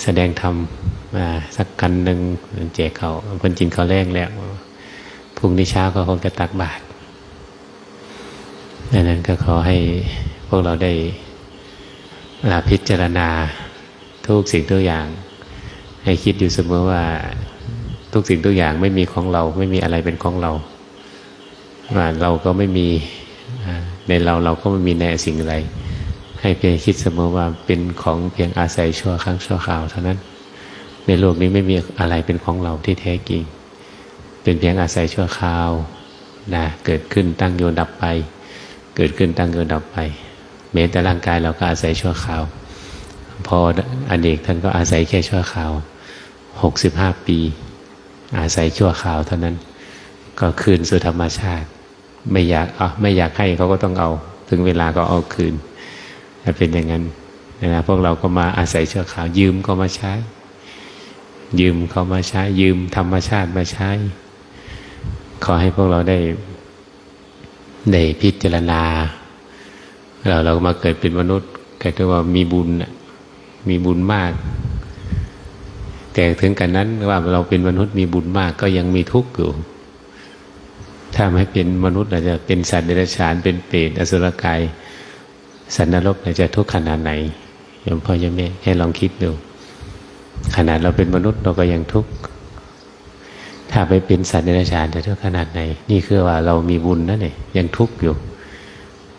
แสดงธรรมมาสักกันหนึ่งแจกเขาเพิ่นจินเขาแรกแล้วพรุ่งนี้เช้าก็คงจะตักบาตรดังนั้นก็ขอให้พวกเราได้ลาพิจารณาทุกสิ่งทุกอย่าง ให้คิดอยู่เสมอว่าทุกสิ่งทุกอย่างไม่มีของเราไม่มีอะไรเป็นของเราว่าเราก็ไม่มีในเราเราก็ไม่มีในสิ่งใด ให้เพียงคิดเสมอว่าเป็นของเพียงอาศัยชั่วครั้งชั่วคราวเท่านั้น ในโลกนี้ไม่มีอะไรเป็นของเราที่แท้จริง เป็นเพียงอาศัยชั่วคราวนะเกิดขึ้นตั้งโยนดับไป เกิดขึ้นตั้งโยนดับไปแม้แต่ร่างกายเราก็อาศัยชั่วคราว พออเนกท่านก็อาศัยแค่ชั่วคราวหกสิบห้าปี อาศัยชั่วคราวเท่านั้น ก็คืนสู่ธรรมชาติ ไม่อยากเอาไม่อยากให้เขาก็ต้องเอา ถึงเวลาก็เอาคืน เป็นอย่างนั้นนะพวกเราก็มาอาศัยเชั่วคราว ยืมก็มาใช้ ยืมเขามาใช้ ยืมธรรมชาติมาใช้ ขอให้พวกเราได้ได้พิจารณา เราเรามาเกิดเป็นมนุษย์ก็ถือว่ามีบุญมีบุญมาก แต่ถึงกันนั้นว่าเราเป็นมนุษย์มีบุญมากก็ยังมีทุกข์อยู่ ถ้าไม่เป็นมนุษย์อาจจะเป็นสัตว์เดรัจฉานเป็นเปรตอสุรกาย สัตว์นรกจะทุกข์ขนาดไหนยมพ่อยมแม่ให้ลองคิดดู ขนาดเราเป็นมนุษย์เราก็ยังทุกข์ถ้าไปเป็นสัตว์เดรัจฉานจะทุกข์ขนาดไหน นี่คือว่าเรามีบุญนั่นเองยังทุกข์อยู่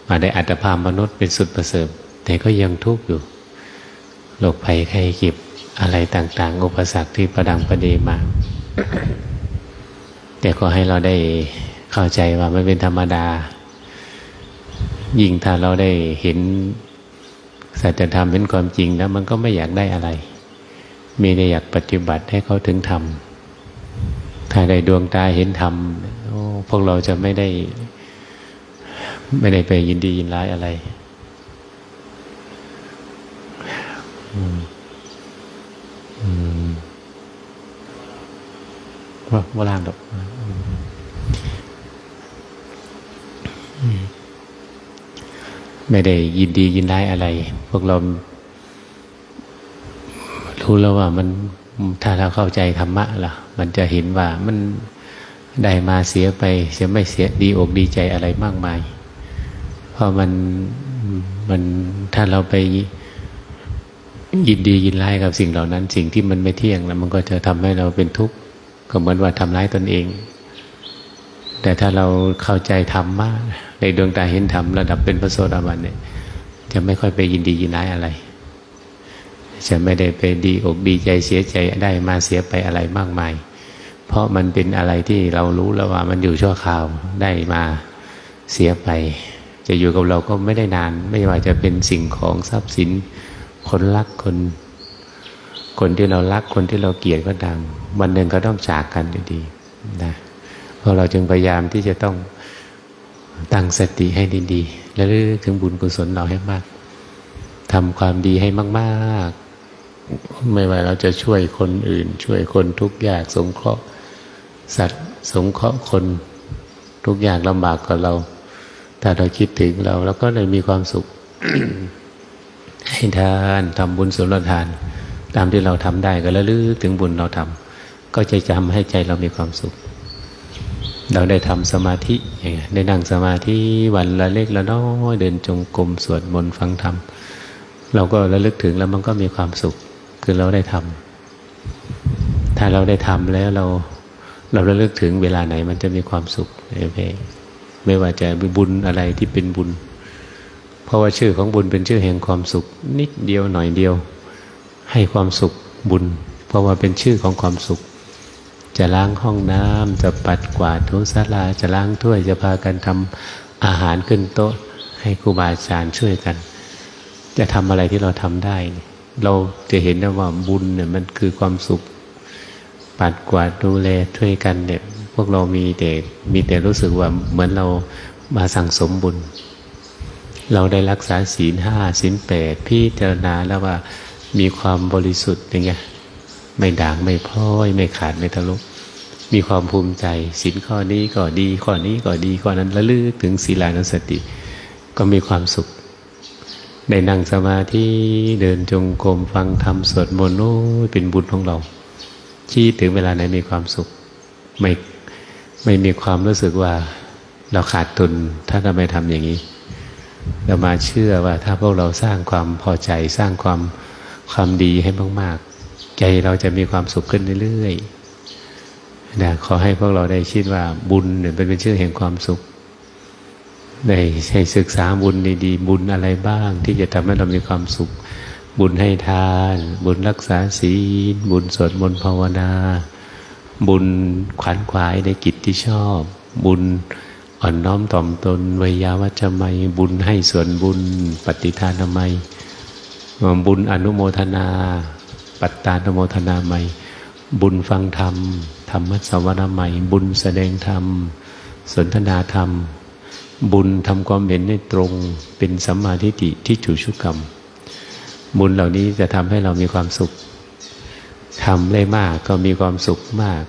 มาได้อัตภาพมนุษย์เป็นสุดประเสริฐแต่ก็ยังทุกข์อยู่โรคภัยไข้เจ็บอะไรต่าง ๆ อุปสรรคที่ประดังประเดมา แต่ก็ให้เราได้เข้าใจว่าไม่เป็นธรรมดา ยิ่งถ้าเราได้เห็นสัจธรรมเป็นความจริงแล้ว มันก็ไม่อยากได้อะไร มีแต่อยากปฏิบัติให้เขาถึงธรรมถ้าได้ดวงตาเห็นธรรมพวกเราจะไม่ได้ ไม่ได้ไปยินดียินร้ายอะไรอืมอืมว่าว่าล่างดอก อืม ไม่ได้ยินดียินร้ายอะไร พวกเรารู้แล้วว่ามันถ้าเราเข้าใจธรรมะล่ะ มันจะเห็นว่ามันได้มาเสียไปเสียไม่เสียดีอกดีใจอะไรมากมาย เพราะมันมันถ้าเราไปยินดียินร้ายกับสิ่งเหล่านั้น สิ่งที่มันไม่เที่ยงแล้วมันก็จะทำให้เราเป็นทุกข์ก็เหมือนว่าทำร้ายตนเอง แต่ถ้าเราเข้าใจธรรมมากในดวงตาเห็นธรรมระดับเป็นพระโสดาบันเนี่ย จะไม่ค่อยไปยินดียินร้ายอะไร จะไม่ได้ไปดีอกดีใจเสียใจได้มาเสียไปอะไรมากมาย เพราะมันเป็นอะไรที่เรารู้แล้วว่ามันอยู่ชั่วคราวได้มาเสียไป จะอยู่กับเราก็ไม่ได้นาน ไม่ว่าจะเป็นสิ่งของทรัพย์สิน คนรักคน คนที่เรารักคนที่เราเกลียดก็ตามวันหนึ่งก็ต้องจากกันอยู่ดีนะ พราะเราจึงพยายามที่จะต้องตั้งสติให้ดีๆ และลึกถึงบุญกุศลเราให้มากทำความดีให้มากๆ ไม่ว่าเราจะช่วยคนอื่น ช่วยคนทุกข์ยากสงเคราะห์ สัตว์สงเคราะห์คนทุกอย่างลำบากกับเราถ้าเราคิดถึงเราแล้วก็เลยมีความสุข ให้ทานทำบุญสุนทาน ตามที่เราทำได้ก็ระลึกถึงบุญเราทำก็จะจำให้ใจเรามีความสุข เราได้ทำสมาธิอย่างเงี้ยได้นั่งสมาธิวันละเล็กละน้อยเดินจงกรมสวดมนต์ฟังธรรมเราก็ระลึกถึงแล้วมันก็มีความสุข คือเราได้ทำถ้าเราได้ทำแล้วเราเราระลึกถึงเวลาไหนมันจะมีความสุขไม่ว่าจะบุญอะไรที่เป็นบุญ เพราะว่าชื่อของบุญเป็นชื่อแห่งความสุข นิดเดียวหน่อยเดียว ให้ความสุขบุญ เพราะว่าเป็นชื่อของความสุข จะล้างห้องน้ำจะปัดกวาดทุสลาจะล้างถ้วยจะพากันทำอาหารขึ้นโต๊ะ ให้ครูบาอาจารย์ช่วยกัน จะทำอะไรที่เราทำได้ เราจะเห็นได้ว่าบุญเนี่ยมันคือความสุข ปัดกวาดดูแลช่วยกันเนี่ยพวกเรามีแต่มีแต่รู้สึกว่าเหมือนเรามาสั่งสมบุญ เราได้รักษาศีลห้าศีลแปดพิจารณาแล้วว่ามีความบริสุทธิ์อย่างเงี้ย ไม่ด่างไม่พร้อย ไม่ขาดไม่ทะลุมีความภูมิใจศีลข้อนี้ก็ดีข้อนี้ก็ดีข้อนั้นระลึกถึงศีลานุสติ ก็มีความสุขได้นั่งสมาธิเดินจงกรมฟังธรรมสวดมนต์โอ้ยเป็นบุญของเราที่ถึงเวลาไหนมีความสุข ไม่ไม่มีความรู้สึกว่าเราขาดทุนถ้าเราไม่ทำอย่างนี้ เรามาเชื่อว่าถ้าพวกเราสร้างความพอใจสร้างความความดีให้มากๆ ใจเราจะมีความสุขขึ้นเรื่อยๆนะขอให้พวกเราได้คิดว่าบุญเนี่ยเป็นชื่อแห่งความสุขได้ให้ศึกษาบุญดีๆ บุญอะไรบ้าง ที่จะทำให้เรามีความสุข บุญให้ทาน บุญรักษาศีล บุญสวดมนต์ภาวนา บุญขวัญขวายในกิจที่ชอบ บุญอ่อนน้อมถ่อมตนวิยาวัจจะไมบุญให้ส่วนบุญปฏิทานามัยบุญอนุโมทนา ปัตตานโมทนาไมยบุญฟังธรรม ธรรมสวรไมยบุญแสดงธรรม สนทนาธรรม บุญทำความเห็นในตรงเป็นสัมมาทิฏฐิที่ถูชุกกรรม บุญเหล่านี้จะทำให้เรามีความสุขทำได้มากก็มีความสุขมาก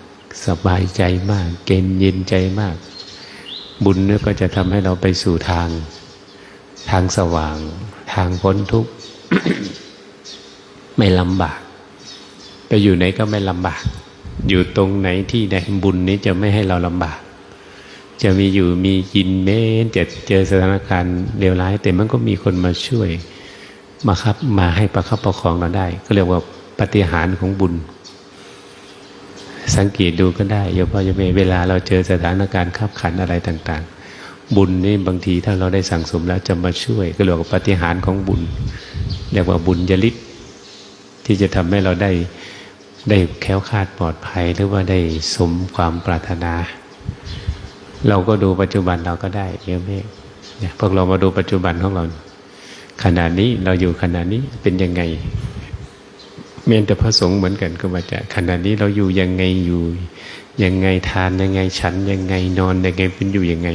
สบายใจมาก เกณฑ์เย็นใจมาก บุญนี่ก็จะทำให้เราไปสู่ทาง ทางสว่าง ทางพ้นทุกข์ ไม่ลำบาก ไปอยู่ไหนก็ไม่ลำบาก อยู่ตรงไหนที่ใดบุญนี้จะไม่ให้เราลำบาก จะมีอยู่มีกินแม้จะเจอสถานการณ์เลวร้าย แต่มันก็มีคนมาช่วยมาครับมาให้ประคับประคองเราได้ ก็เรียกว่าปฏิหารของบุญ สังเกตดูก็ได้โยมพ่อโยมเวลาเราเจอสถานการณ์ขับขันอะไรต่าง ๆ บุญนี่บางทีถ้าเราได้สั่งสมแล้วจะมาช่วย ก็เรียกว่าปฏิหารของบุญเรียกว่าบุญยลิศที่จะทำให้เราได้ ได้แค้วคาดปลอดภัยหรือว่าได้สมความปรารถนา เราก็ดูปัจจุบันเราก็ได้โยมแม่เนี่ยพวกเรามาดูปัจจุบันของเรา ขณะนี้เราอยู่ขณะนี้เป็นยังไงเมียนแต่พระสงฆ์เหมือนกันก็มาจากขณะนี้เราอยู่ยังไงอยู่ ยังไงทานยังไงฉันยังไงนอนยังไงเป็นอยู่ยังไง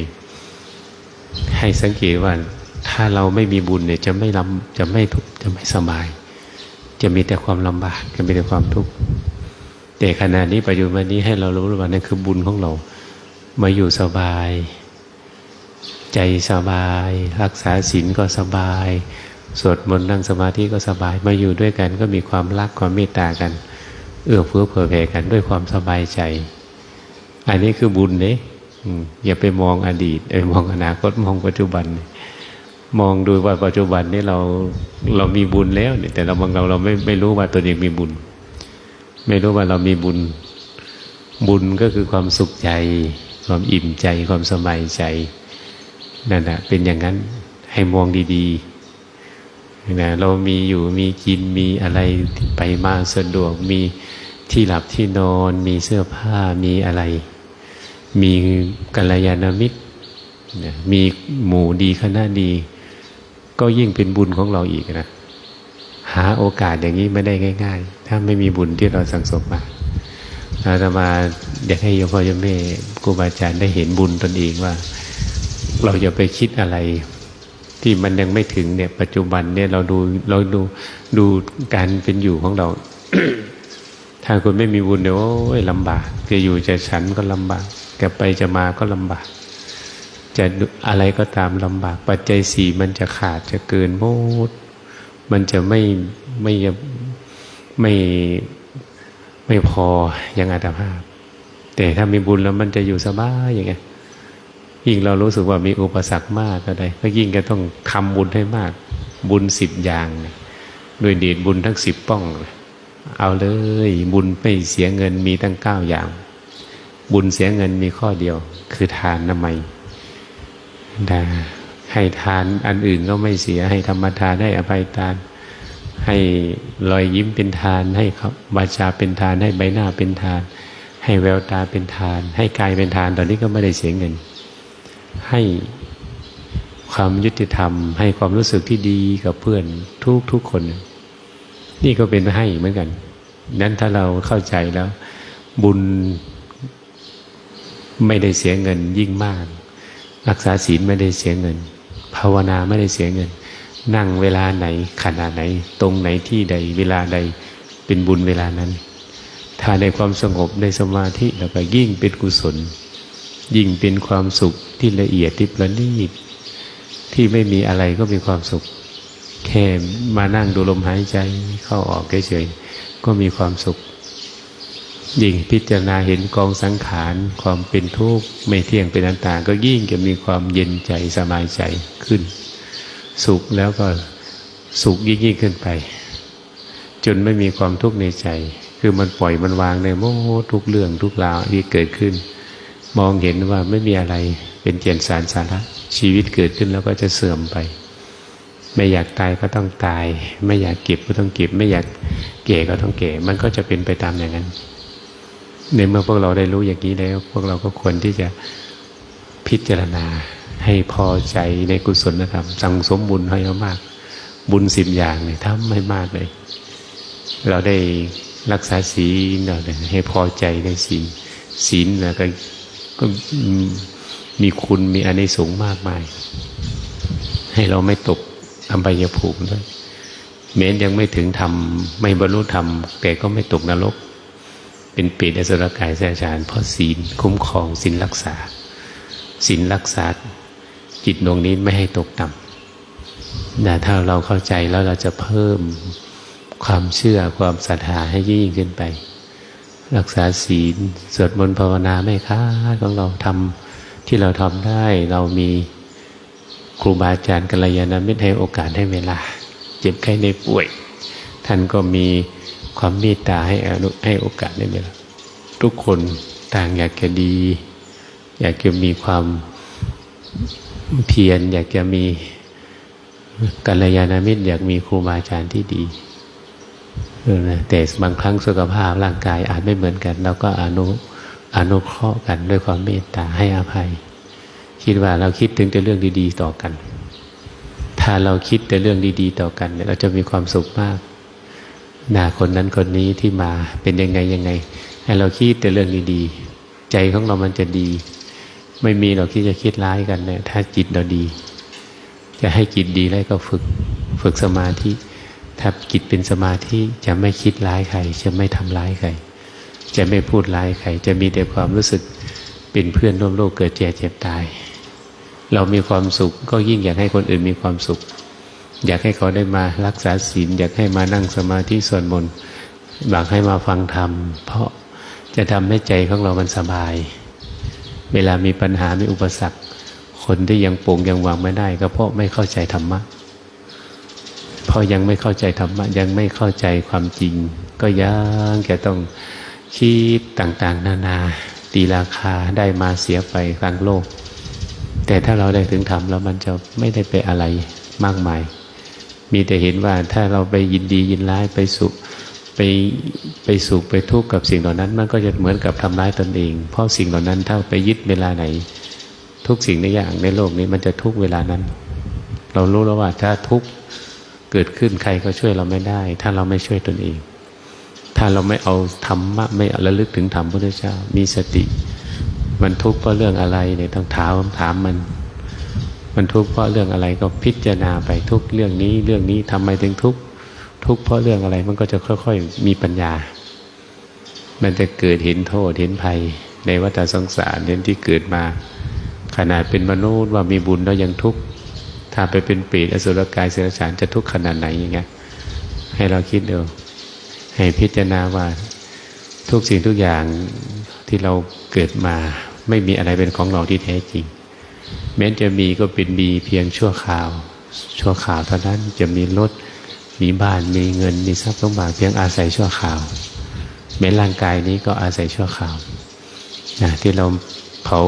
ให้สังเกตว่าถ้าเราไม่มีบุญเนี่ยจะไม่ลำจะไม่ทุกข์จะไม่สบาย จะมีแต่ความลำบากจะมีแต่ความทุกข์แต่ขณะนี้ปัจจุบันนี้ให้เรารู้ว่านั่นคือบุญของเรา มาอยู่สบาย ใจสบาย รักษาศีลก็สบาย สวดมนต์นั่งสมาธิก็สบาย มาอยู่ด้วยกันก็มีความรักความเมตตากัน เอื้อเฟื้อเผื่อแผ่กันด้วยความสบายใจ อันนี้คือบุญเนี่ยอย่าไปมองอดีตไปมองอนาคตมองปัจจุบัน มองดูว่าปัจจุบันนี้เราเรามีบุญแล้วเนี่ยแต่เราบางเราเราไม่ไม่รู้ว่าตัวเองมีบุญ ไม่รู้ว่าเรามีบุญ บุญก็คือความสุขใจ ความอิ่มใจ ความสบายใจนั่นแหะเป็นอย่างนั้นให้มองดีๆนะเรามีอยู่มีกินมีอะไรไปมาสะดวกมีที่หลับที่นอนมีเสื้อผ้ามีอะไร มีกัลยาณมิตรมีหมู่ดีคณะดี ก็ยิ่งเป็นบุญของเราอีกนะหาโอกาสอย่างนี้ไม่ได้ง่าย ๆ ถ้าไม่มีบุญที่เราสั่งสมมาอาตมาอยากให้โยมพ่อโยมแม่ครูบาอาจารย์ได้เห็นบุญตนเองว่า เราอย่าไปคิดอะไร ที่มันยังไม่ถึงเนี่ย ปัจจุบันเนี่ยเราดูเราดูดูการเป็นอยู่ของเรา ถ้าคุณไม่มีบุญเดี๋ยวโอ้ยลำบาก จะอยู่จะฉันก็ลำบากจะไปจะมาก็ลำบาก จะอะไรก็ตามลำบาก ปัจจัยสี่มันจะขาดจะเกินโมด มันจะไม่ไม่ไม่ไม่พออย่างอัตภาพ แต่ถ้ามีบุญแล้วมันจะอยู่สบายอย่างไงยิ่งเรารู้สึกว่ามีอุปสรรคมากก็ได้ก็ยิ่งก็ต้องทำบุญให้มาก บุญสิบอย่างด้วยเดชบุญทั้งสิบป้อง เอาเลยบุญไม่เสียเงินมีตั้งเก้าอย่าง บุญเสียเงินมีข้อเดียว คือทานน้ำไม ไดาให้ทานอันอื่นก็ไม่เสียให้ธรรมทานให้อภัยทาน ให้รอยยิ้มเป็นทาน ให้วาจาเป็นทาน ให้ใบหน้าเป็นทาน ให้แววตาเป็นทาน ให้กายเป็นทาน ตอนนี้ก็ไม่ได้เสียเงิน ให้ความยุติธรรม ให้ความรู้สึกที่ดีกับเพื่อนทุกทุกคน นี่ก็เป็นให้เหมือนกัน นั้นถ้าเราเข้าใจแล้ว บุญไม่ได้เสียเงินยิ่งมาก รักษาศีลไม่ได้เสียเงิน ภาวนาไม่ได้เสียเงิน นั่งเวลาไหนขนาดไหน ตรงไหนที่ใดเวลาใดเป็นบุญเวลานั้น ถ้าในความสงบในสมาธิแล้วก็ยิ่งเป็นกุศล ยิ่งเป็นความสุขที่ละเอียดที่ประณีตที่ไม่มีอะไรก็มีความสุข แค่มานั่งดูลมหายใจเข้าออกเฉยๆก็มีความสุข ยิ่งพิจารณาเห็นกองสังขารความเป็นทุกข์ไม่เที่ยงเป็นอันตาก็ยิ่งจะมีความเย็นใจสบายใจขึ้น สุขแล้วก็สุขยิ่งยิ่งขึ้นไป จนไม่มีความทุกข์ในใจ คือมันปล่อยมันวางในโมทุกเรื่องทุกราวที่เกิดขึ้น มองเห็นว่าไม่มีอะไรเป็นเกียนสารสาระชีวิตเกิดขึ้นแล้วก็จะเสื่อมไป ไม่อยากตายก็ต้องตาย ไม่อยากเก็บก็ต้องเก็บ ไม่อยากแก่ก็ต้องแก่ มันก็จะเป็นไปตามอย่างนั้น ในเมื่อพวกเราได้รู้อย่างนี้แล้ว พวกเราก็ควรที่จะพิจารณาให้พอใจในกุศลธรรมสั่งสมบุญให้มาก บุญสิบอย่างเนี่ยทำให้มากเลย เราได้รักษาศีลเราให้พอใจในศีลศีลนะก็ก็มีคุณมีอานิสงส์มากมาย ให้เราไม่ตกอัมบายภูมิด้วยแม้ยังไม่ถึงธรรมไม่บรรลุธรรมแต่ก็ไม่ตกนรก เป็นเปรตอสุรกายแสจารเพราะศีลคุ้มครองศีลรักษาศีลรักษาจิตดวงนี้ไม่ให้ตกต่ำแต่ถ้าเราเข้าใจแล้วเราจะเพิ่มความเชื่อความศรัทธาให้ยิ่งขึ้นไป รักษาศีลสวดมนต์ภาวนาไม่ค้าของเราทำที่เราทำได้ เรามีครูบาอาจารย์กัลยาณมิตรให้โอกาสให้เวลา เจ็บไข้ในป่วย ท่านก็มี ความเมตตาให้อนุให้โอกาสได้เวลาทุกคนต่างอยากจะดี อยากจะมีความเพียรอยากจะมีกัลยาณมิตรอยากมีครูบาอาจารย์ที่ดีนะแต่บางครั้งสุขภาพร่างกายอาจไม่เหมือนกันเราก็อนุอนุเคราะห์กันด้วยความเมตตาให้อภัย คิดว่าเราคิดถึงแต่เรื่องดี ๆ ต่อกัน ถ้าเราคิดแต่เรื่องดี ๆ ต่อกันเนี่ยเราจะมีความสุขมาก นาคนนั้นคนนี้ที่มาเป็นยังไงยังไง ให้เราคิดแต่เรื่องดีๆ ใจของเรามันจะดี ไม่มีเราที่จะคิดร้ายกันเนี่ยถ้าจิตเราดี จะให้จิตดีแล้วก็ฝึกฝึกสมาธิถ้าจิตเป็นสมาธิจะไม่คิดร้ายใคร จะไม่ทำร้ายใคร จะไม่พูดร้ายใคร จะมีแต่ความรู้สึกเป็นเพื่อนร่วมโลกเกิดแก่เจ็บตาย เรามีความสุขก็ยิ่งอยากให้คนอื่นมีความสุข อยากให้เขาได้มารักษาศีลอยากให้มานั่งสมาธิสวดมนต์อยากให้มาฟังธรรม เพราะจะทำให้ใจของเรามันสบาย เวลามีปัญหามีอุปสรรค คนที่ยังปงยังวางไม่ได้ ก็เพราะไม่เข้าใจธรรมะพอยังไม่เข้าใจธรรมะยังไม่เข้าใจความจริง ก็ยังจะต้องคิดต่างๆ นานาตีราคาได้มาเสียไปกลางโลก แต่ถ้าเราได้ถึงธรรมแล้วมันจะไม่ได้ไปอะไรมากมาย มีแต่เห็นว่าถ้าเราไปยินดียินร้ายไปสุขไปไปสุขไปทุกข์กับสิ่งเหล่านั้น มันก็จะเหมือนกับทำร้ายตนเอง เพราะสิ่งเหล่านั้นถ้าไปยึดเวลาไหน ทุกสิ่งในอย่างในโลกนี้มันจะทุกเวลานั้น เรารู้แล้วว่าถ้าทุกเกิดขึ้นใครก็ช่วยเราไม่ได้ ถ้าเราไม่ช่วยตนเอง ถ้าเราไม่เอาธรรมะไม่ระลึกถึงธรรมพระพุทธเจ้ามีสติ มันทุกข์เพราะเรื่องอะไรเนี่ยต้องถามถามมัน มันทุกข์เพราะเรื่องอะไรก็พิจารณาไปทุกเรื่องนี้เรื่องนี้ทำไมถึงทุกข์ทุกข์เพราะเรื่องอะไรมันก็จะค่อย ๆ มีปัญญา มันจะเกิดเห็นโทษเห็นภัย ในวัฏสงสารเห็นที่เกิดมา ขนาดเป็นมนุษย์ว่ามีบุญแล้วยังทุกข์ถ้าไปเป็นปีอสุรกายเสรฉานจะทุกข์ขนาดไหนอย่างเงี้ยให้เราคิดดูให้พิจารณาว่าทุกสิ่งทุกอย่างที่เราเกิดมาไม่มีอะไรเป็นของเราที่แท้จริง แม้จะมีก็เป็นมีเพียงชั่วคราว ชั่วคราวเท่านั้นจะมีรถมีบ้านมีเงินมีทรัพย์สมบัติเพียงอาศัยชั่วคราวแม้ร่างกายนี้ก็อาศัยชั่วคราวนะที่เราเผา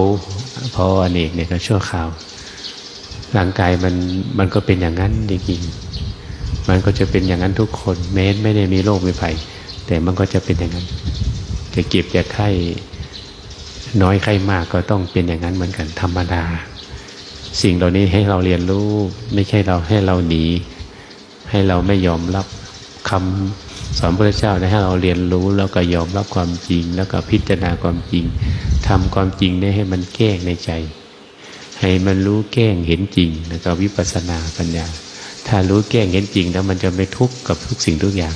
เผาอเนกเนี่ยก็ชั่วคราวร่างกายมันมันก็เป็นอย่างนั้นจริงมันก็จะเป็นอย่างนั้นทุกคน แม้ไม่ได้มีโรคมีภัยแต่มันก็จะเป็นอย่างนั้น จะเก็บจะไข้น้อยไข้มากก็ต้องเป็นอย่างนั้นเหมือนกันธรรมดา สิ่งเหล่านี้ให้เราเรียนรู้ ไม่ใช่เราให้เราหนี ให้เราไม่ยอมรับคำสอนพระเจ้าให้เราเรียนรู้แล้วก็ยอมรับความจริง แล้วก็พิจารณาความจริงทำความจริงได้ให้มันแก้ในใจ ให้มันรู้แก้งเห็นจริงแล้วก็วิปัสสนาปัญญา ถ้ารู้แก้งเห็นจริงแล้วมันจะไม่ทุกข์กับทุกสิ่งทุกอย่าง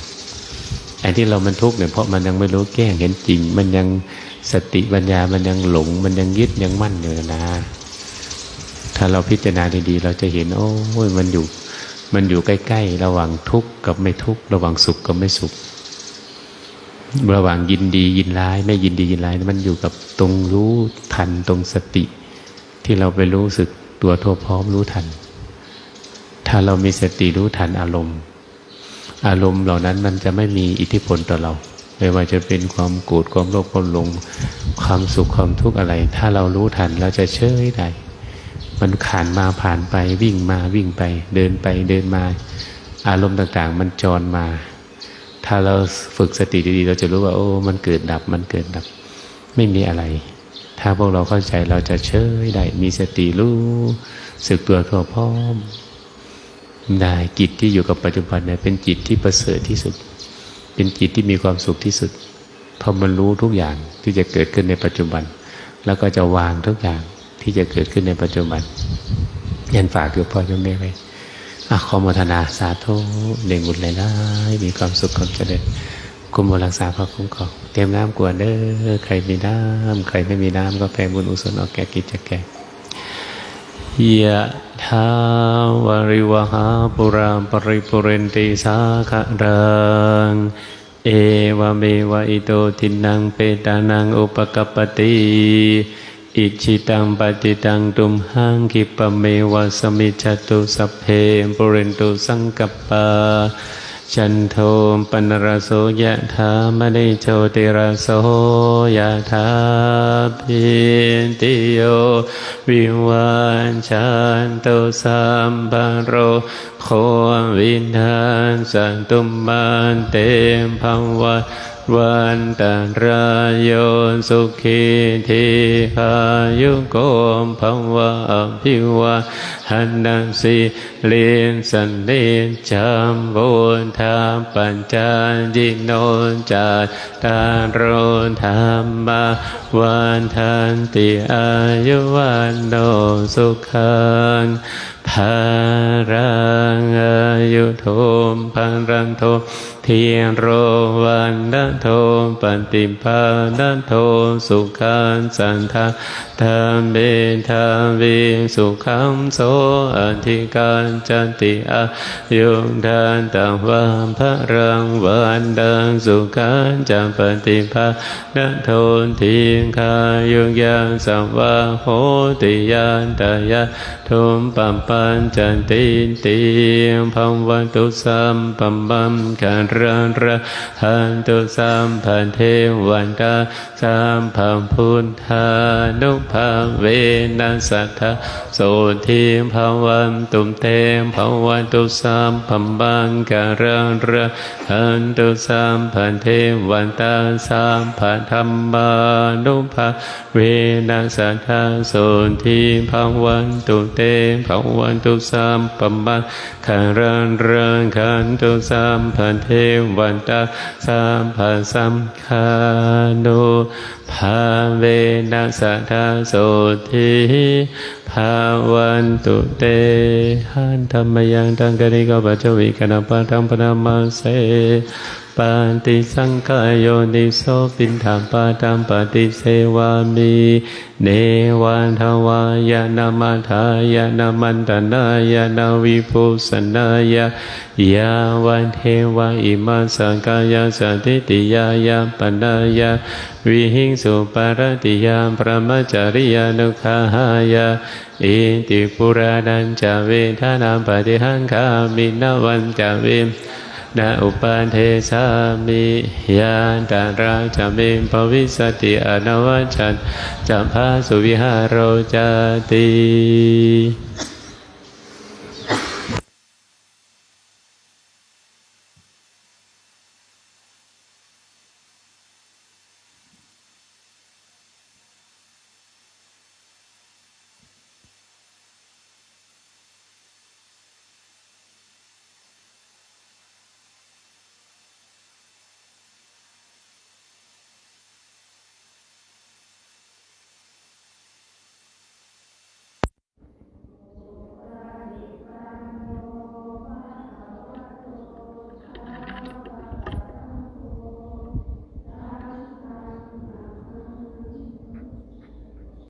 ไอ้ที่เรามันทุกข์เนี่ยเพราะมันยังไม่รู้แก้งเห็นจริง มันยังสติปัญญามันยังหลง มันยังยึดยังมั่นอยู่นะ ถ้าเราพิจารณาดีๆ เราจะเห็น โอ้ยมันอยู่ มันอยู่ใกล้ ๆ ระหว่างทุกข์กับไม่ทุกข์ระหว่างสุขกับไม่สุข ระหว่างยินดียินร้าย ไม่ยินดียินร้าย มันอยู่กับตรงรู้ทันตรงสติ ที่เราไปรู้สึกตัวทั่วพร้อมรู้ทัน ถ้าเรามีสติรู้ทันอารมณ์ อารมณ์เหล่านั้นมันจะไม่มีอิทธิพลต่อเรา ไม่ว่าจะเป็นความโกรธความโลภความหลง ความสุขความทุกข์อะไร ถ้าเรารู้ทันเราจะเฉยได้ มันผ่านมาผ่านไปวิ่งมาวิ่งไป เดินไปเดินมา อารมณ์ต่างๆ มันจรมา ถ้าเราฝึกสติดีๆ เราจะรู้ว่า โอ้ มันเกิดดับมันเกิดดับ ไม่มีอะไร ถ้าพวกเราเข้าใจเราจะเฉยได้มีสติรู้สึกตัวทั่วพร้อมได้จิตที่อยู่กับปัจจุบันเนี่ยเป็นจิตที่ประเสริฐที่สุด เป็นจิตที่มีความสุขที่สุดเพราะมันรู้ทุกอย่างที่จะเกิดขึ้นในปัจจุบัน แล้วก็จะวางทุกอย่าง ที่จะเกิดขึ้นในปัจจุบันยันฝากอยู่พ่อยมแม่ไว้ขอมทนาสาธุเด่งบุญหลายๆมีความสุขความเจริญคุณบุญรักษาพระคุ้มครองเตรียมน้ำกวนเด้อใครมีน้ำใครไม่มีน้ำก็แผ่บุญอุศลออกแก่กิจแก่ยะทาวริวหาปุราปริปุเรนติสาคารังเอวเมวะอิโตทินังเปตานังอุปกปติ อิจิตังปฏิตังตุมหังคิปะเมวะสมิจตุสัพเพปุเรนตุสังกัปปะจันโทปนรโสยะธามณิโชติรโสยะธาพินติโยวิวันชันโตสัมปโรโควินทานสันตุมันเตมภวะ วันตรายโยสุขีทีขายุโกมภาวะอภิวะหันนังสีเลนสันเลนจามบุญธาปัญจายิโนจาตารโรธรรมาวันทันติอายุวันโนสุขังภารังอายุโทมพันรันโทเทีโรวันดันโทปฏิภาดันโทสุขันสันทาธรรมเบธรรมเวสุขัมโสอธิการจันติอายุทานตังวามพระรังวันดังสุขันจัปฏิภาดันโททิงคายุยานสัมวาโหติยานตายาทุมปัมปันจันติติยพัมวันตุสัมปัมบัมการรันระหันตุสัมพันเทวันตาสัมพัมพุทธานุภาเวนัสสัทธาโสทิภาวันตุมเตมภาวันตุสัมพัมบังการันระหันตุสัมพันเทวันตาสัมพันธรรมานุภาเวนัสสัทธาโสทิภาวันตุเตภาวันตุสัมปัมบังคารันรังขันตุสัมพันเทวันตาสัมพันสัมคานุภาเวนัสทธาโสทิภาวันตุเตหันธรรมยังตังกริกปัจจวิกนาปะทังปนามาเส ปาติสังกายโยนิโสปินธามปาตัมปฏิเสวามิเนวันทวายานามาทายานามันตนายานาวิภูสนายายาวันเทวาอิมาสังกายาสติติยายาปนายาวิหิงสุปารติยามพระมจาริยานุขหายาอิติปุรานันจาเวทานามปฏิหังคามินาวันจาเว นาอุปาเทสามิยานตาราจามิปวิสติอนวัชันจะพาสุวิหารโรจติ